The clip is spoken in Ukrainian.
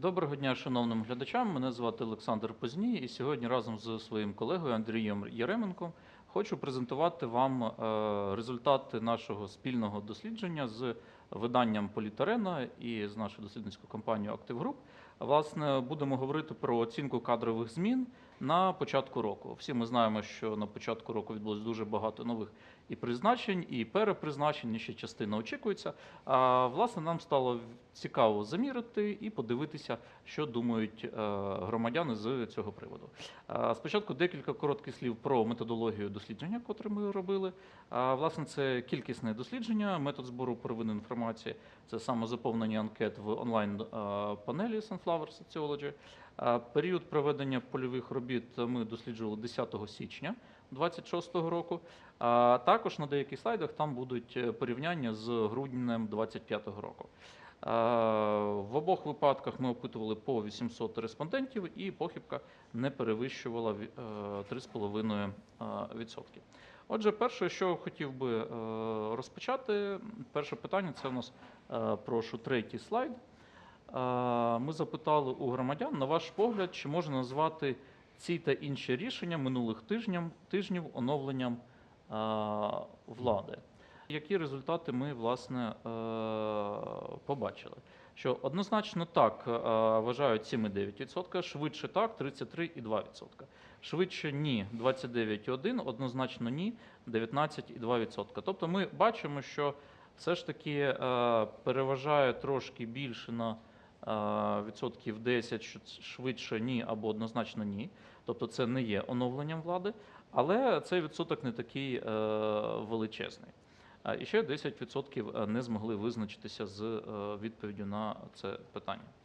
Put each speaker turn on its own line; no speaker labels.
Доброго дня, шановним глядачам. Мене звати Олександр Позній, і сьогодні разом з своїм колегою Андрієм Яременком хочу презентувати вам е, результати нашого спільного дослідження з виданням Політерена і з нашою дослідницькою компанією Актив Груп. Власне, будемо говорити про оцінку кадрових змін на початку року. Всі ми знаємо, що на початку року відбулось дуже багато нових і призначень, і перепризначень, і ще частина очікується. А власне нам стало цікаво замірити і подивитися, що думають е, громадяни з цього приводу. Спочатку декілька коротких слів про методологію дослідження, котре ми робили. Власне, це кількісне дослідження, метод збору первинної інформації. Це саме заповнення анкет в онлайн е, Sunflower Sociology. Е, Період проведення польових робіт ми досліджували 10 січня 2026 року. А також на деяких слайдах там будуть е, порівняння з груднем 2025 року. Е, В обох випадках ми опитували по 800 респондентів, і похибка не перевищувала е, 3,5%. Отже, перше, що хотів би е, розпочати, перше питання це у нас, е, прошу, третій слайд. Е, Ми запитали у громадян, на ваш погляд, чи можна назвати ці та інші рішення минулих тижнів, тижнів оновленням влади. Які результати ми власне е, побачили? Що однозначно так е, вважають 7,9%, швидше так 33,2%. Швидше ні 29,1%, однозначно ні 19,2%. Тобто ми бачимо, що все ж таки е, переважає трошки більше на відсотків 10, що швидше ні або однозначно ні. Тобто це не є оновленням влади, але цей відсоток не такий величезний. І ще 10% не змогли визначитися з е, відповіддю на це питання.